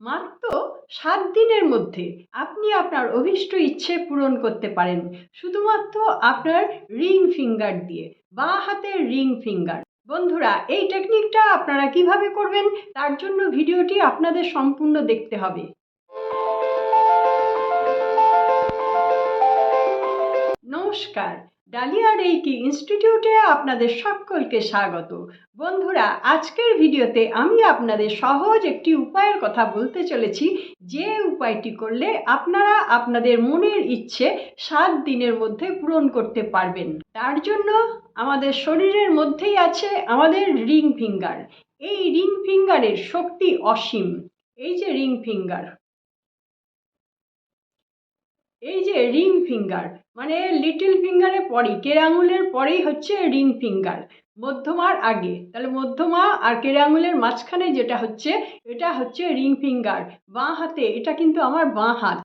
মাত্র সাত দিনের মধ্যে আপনি আপনার অভিষ্ট ইচ্ছে পূরণ করতে পারেন। শুধুমাত্র আপনার রিং ফিঙ্গার দিয়ে, বা হাতের রিং ফিঙ্গার। বন্ধুরা, এই টেকনিকটা আপনারা কীভাবে করবেন, তার জন্য ভিডিওটি আপনাদের সম্পূর্ণ দেখতে হবে। নমস্কার ডালিয়া রেইকি ইনস্টিটিউটে আপনাদের সকলকে স্বাগত। বন্ধুরা, আজকের ভিডিওতে আমি আপনাদের সহজ একটি উপায়ের কথা বলতে চলেছি। যে উপায়টি করলে আপনারা আপনাদের মনের ইচ্ছে সাত দিনের মধ্যে পূরণ করতে পারবেন। তার জন্য আমাদের শরীরের মধ্যেই আছে আমাদের রিং ফিঙ্গার। এই রিং ফিঙ্গারের শক্তি অসীম। এই যে রিং ফিঙ্গার এই যে রিং ফিঙ্গার মানে লিটল ফিঙ্গারে পরই কের আঙুলের পরেই হচ্ছে রিং ফিঙ্গার মধ্যমার আগে, তাহলে মধ্যমা আর কের আঙুলের মাঝখানে যেটা হচ্ছে, এটা হচ্ছে রিং ফিঙ্গার বাঁ হাতে, এটা কিন্তু আমার বাঁ হাত,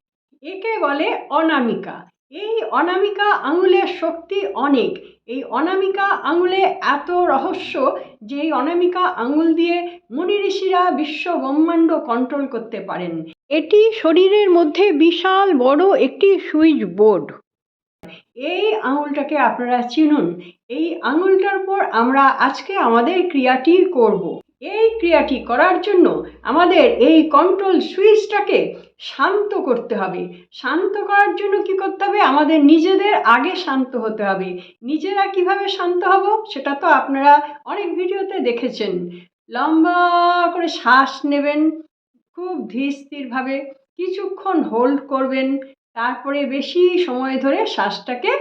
একে বলে অনামিকা, এই অনামিকা আঙুলের শক্তি অনেক, এই অনামিকা আঙুলে এত রহস্য যে এই অনামিকা আঙুল দিয়ে মুনি ঋষিরা বিশ্ব ব্রহ্মাণ্ড কন্ট্রোল করতে পারেন। এটি শরীরের মধ্যে বিশাল বড় একটি সুইচ বোর্ড। এই আঙুলটাকে আপনারা চিনুন। এই আঙুলটার পর আমরা আজকে আমাদের ক্রিয়াটি করব। এই ক্রিয়াটি করার জন্য আমাদের এই কন্ট্রোল সুইচটাকে শান্ত করতে হবে। শান্ত করার জন্য কি করতে হবে? আমাদের নিজেদের আগে শান্ত হতে হবে। নিজেরা কীভাবে শান্ত হব সেটা তো আপনারা অনেক ভিডিওতে দেখেছেন। লম্বা করে শ্বাস নেবেন। খুব ধীর স্থিরভাবে কিছুক্ষণ হোল্ড করবেন, তারপরে বেশি সময় ধরে শ্বাসটাকে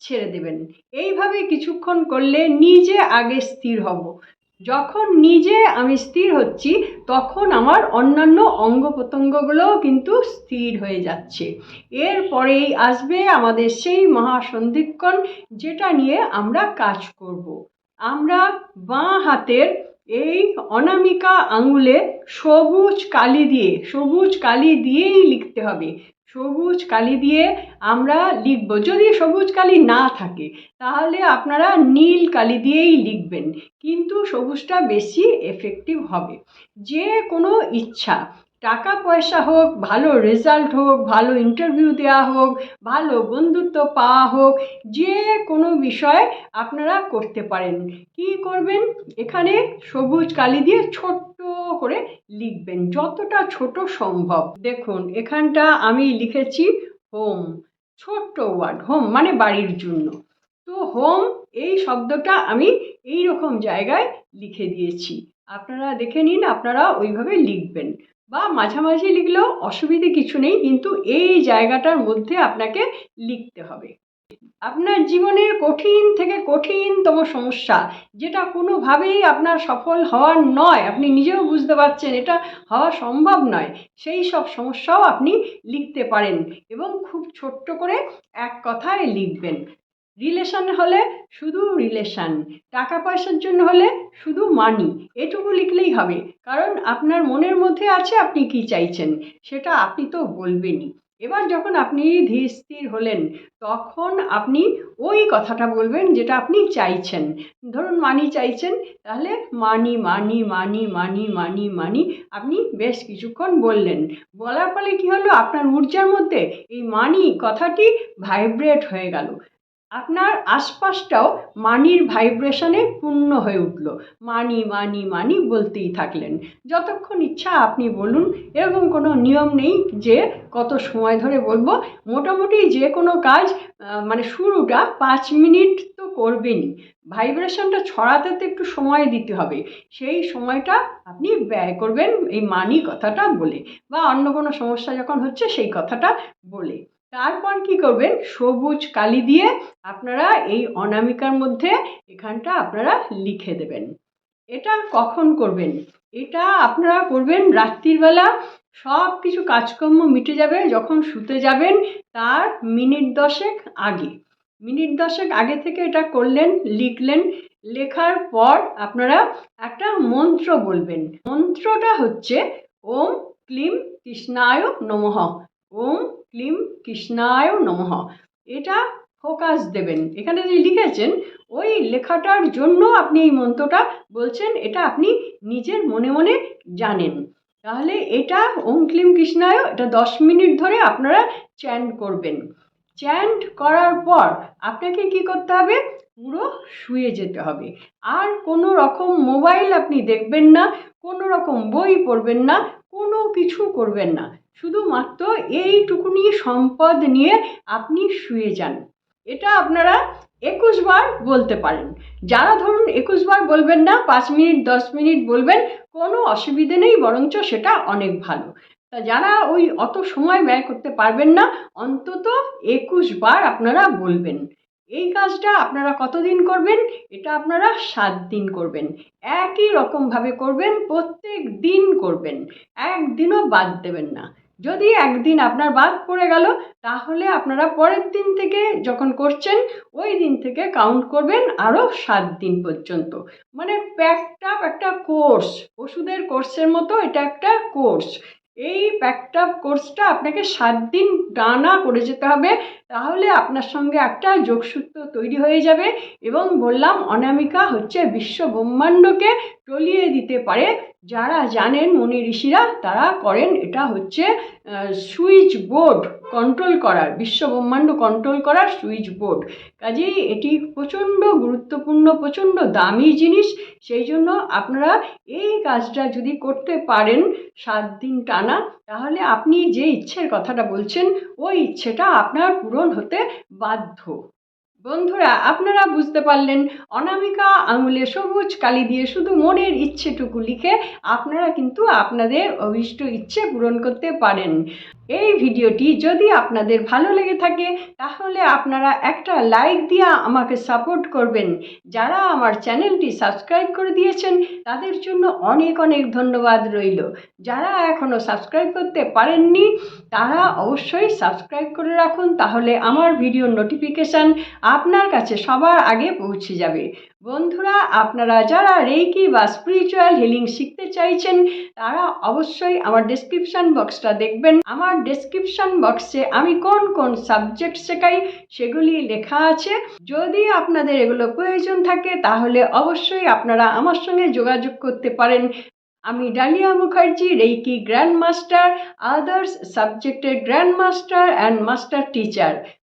ছেড়ে দেবেন। এইভাবে কিছুক্ষণ করলে নিজে আগে স্থির হব। যখন নিজে আমি স্থির হচ্ছি, তখন আমার অন্যান্য অঙ্গ প্রত্যঙ্গগুলোও কিন্তু স্থির হয়ে যাচ্ছে। এরপরেই আসবে আমাদের সেই মহাসন্ধিক্ষণ, যেটা নিয়ে আমরা কাজ করব। আমরা বাঁ হাতের এই অনামিকা আঙুলে সবুজ কালি দিয়ে, সবুজ কালি দিয়েই লিখতে হবে। সবুজ কালি দিয়ে আমরা লিখব। যদি সবুজ কালি না থাকে, তাহলে আপনারা নীল কালি দিয়েই লিখবেন। কিন্তু সবুজটা বেশি এফেক্টিভ হবে। যে কোনো ইচ্ছা টাকা পয়সা হোক, ভালো রেজাল্ট হোক, ভালো ইন্টারভিউ দেওয়া হোক, ভালো বন্ধুত্ব পাওয়া হোক, যে কোনো বিষয় আপনারা করতে পারেন। কি করবেন? এখানে সবুজ কালি দিয়ে ছোট্ট করে লিখবেন, যতটা ছোট সম্ভব। দেখুন, এখানটা আমি লিখেছি হোম ছোট্ট ওয়ার্ড হোম মানে বাড়ির জন্য। তো হোম এই শব্দটা আমি এই রকম জায়গায় লিখে দিয়েছি। আপনারা দেখে নিন, আপনারা ওইভাবে লিখবেন। বা মাঝামাঝি লিখলেও অসুবিধে কিছু নেই, কিন্তু এই জায়গাটার মধ্যে আপনাকে লিখতে হবে। আপনার জীবনের কঠিন থেকে কঠিনতম সমস্যা, যেটা কোনোভাবেই আপনার সফল হওয়ার নয়, আপনি নিজেও বুঝতে পারছেন এটা হওয়া সম্ভব নয়, সেই সব সমস্যাও আপনি লিখতে পারেন এবং খুব ছোট্ট করে এক কথায় লিখবেন। রিলেশন হলে শুধু রিলেশন টাকা পয়সার জন্য হলে শুধু মানি এটুকু লিখলেই হবে। কারণ আপনার মনের মধ্যে আছে আপনি কি চাইছেন, সেটা আপনি তো বলবেনই। এবার যখন আপনি ধীর স্থির হলেন, তখন আপনি ওই কথাটা বলবেন যেটা আপনি চাইছেন। ধরুন মানি চাইছেন, তাহলে মানি মানি মানি মানি মানি মানি আপনি বেশ কিছুক্ষণ বললেন। বলার ফলে কি হলো? আপনার ঊর্জার মধ্যে এই মানি কথাটি ভাইব্রেট হয়ে গেল। আপনার আশপাশটাও মানির ভাইব্রেশনে পূর্ণ হয়ে উঠল। মানি মানি মানি বলতেই থাকলেন। যতক্ষণ ইচ্ছা আপনি বলুন, এরকম কোনো নিয়ম নেই যে কত সময় ধরে বলব। মোটামুটি যে কোনো কাজ মানে শুরুটা পাঁচ মিনিট তো করবেনই। ভাইব্রেশনটা ছড়াতে তো একটু সময় দিতে হবে। সেই সময়টা আপনি ব্যয় করবেন এই মানি কথাটা বলে বা অন্য কোনো সমস্যা যখন হচ্ছে সেই কথাটা বলে। তারপর কি করবেন? সবুজ কালি দিয়ে আপনারা এই অনামিকার মধ্যে এখানটা আপনারা লিখে দেবেন। এটা কখন করবেন? এটা আপনারা করবেন রাত্রিবেলা সব কিছু কাজকর্ম মিটে যাবে যখন শুতে যাবেন তার মিনিট দশেক আগে। মিনিট দশেক আগে থেকে এটা করলেন, লিখলেন। লেখার পর আপনারা একটা মন্ত্র বলবেন। মন্ত্রটা হচ্ছে, ওম ক্লিম কৃষ্ণায় নমঃ। ওম ক্লিম কৃষ্ণায় নমঃ। এটা ফোকাস দেবেন। এখানে যে লিখেছেন, ওই লেখাটার জন্য আপনি এই মন্ত্রটা বলছেন, এটা আপনি নিজের মনে মনে জানেন। তাহলে এটা ওম ক্লিম কৃষ্ণায়, এটা দশ মিনিট ধরে আপনারা চ্যান্ট করবেন। চ্যান্ট করার পর আপনাকে কি করতে হবে? পুরো শুয়ে যেতে হবে। আর কোনো রকম মোবাইল আপনি দেখবেন না, কোনো রকম বই পড়বেন না, কোনো কিছু করবেন না। শুধুমাত্র এইটুকুনি সম্পদ নিয়ে আপনি শুয়ে যান। এটা আপনারা একুশ বার বলতে পারেন। যারা ধরুন একুশ বার বলবেন না, পাঁচ মিনিট, দশ মিনিট বলবেন, কোনো অসুবিধে নেই, বরঞ্চ সেটা অনেক ভালো। তা যারা ওই অত সময় ব্যয় করতে পারবেন না, অন্তত একুশ বার আপনারা বলবেন। এই কাজটা আপনারা কতদিন করবেন? এটা আপনারা সাত দিন করবেন। একই রকমভাবে করবেন, প্রত্যেক দিন করবেন। একদিনও বাদ দেবেন না। যদি একদিন আপনার বাদ পড়ে গেল, তাহলে আপনারা পরের দিন থেকে যখন করছেন, ওই দিন থেকে কাউন্ট করবেন আরও সাত দিন পর্যন্ত। মানে প্যাকড আপ একটা কোর্স ওষুধের কোর্সের মতো এটা একটা কোর্স এই প্যাকটা কোর্সটা আপনাকে সাত দিন ডানা করে যেতে হবে। তাহলে আপনার সঙ্গে একটা যোগসূত্র তৈরি হয়ে যাবে এবং বললাম অনামিকা হচ্ছে বিশ্ব ব্রহ্মাণ্ডকে টলিয়ে দিতে পারে। যারা জানেন মুনি ঋষিরা, তারা করেন, এটা হচ্ছে সুইচ বোর্ড কন্ট্রোল করার, বিশ্ব ব্রহ্মাণ্ড কন্ট্রোল করার সুইচ বোর্ড। কাজেই এটি প্রচণ্ড গুরুত্বপূর্ণ, প্রচণ্ড দামি জিনিস, সেই জন্য আপনারা এই কাজটা যদি করতে পারেন সাত দিন টানা, তাহলে আপনি যে ইচ্ছের কথাটা বলছেন, ওই ইচ্ছেটা আপনার পূরণ হতে বাধ্য। বন্ধুরা, আপনারা বুঝতে পারলেন, অনামিকা আঙুলে সবুজ কালি দিয়ে শুধু মনের ইচ্ছেটুকু লিখে আপনারা কিন্তু আপনাদের অভিষ্ট ইচ্ছে পূরণ করতে পারেন। এই ভিডিওটি যদি আপনাদের ভালো লেগে থাকে, তাহলে আপনারা একটা লাইক দিয়ে আমাকে সাপোর্ট করবেন। যারা আমার চ্যানেলটি সাবস্ক্রাইব করে দিয়েছেন, তাদের জন্য অনেক অনেক ধন্যবাদ রইল। যারা এখনও সাবস্ক্রাইব করতে পারেননি, তারা অবশ্যই সাবস্ক্রাইব করে রাখুন, তাহলে আমার ভিডিওর নোটিফিকেশান আপনার কাছে সবার আগে পৌঁছে যাবে। বন্ধুরা, আপনারা যারা রেইকি বা স্পিরিচুয়াল হিলিং শিখতে চাইছেন, তারা অবশ্যই আমার ডেসক্রিপশান বক্সটা দেখবেন। আমার ডেসক্রিপশান বক্সে আমি কোন কোন সাবজেক্ট শেখাই, সেগুলি লেখা আছে। যদি আপনাদের এগুলো প্রয়োজন থাকে, তাহলে অবশ্যই আপনারা আমার সঙ্গে যোগাযোগ করতে পারেন। আমি Dalia Mukherjee reiki grand master others সাবজেক্টের grand master and master teacher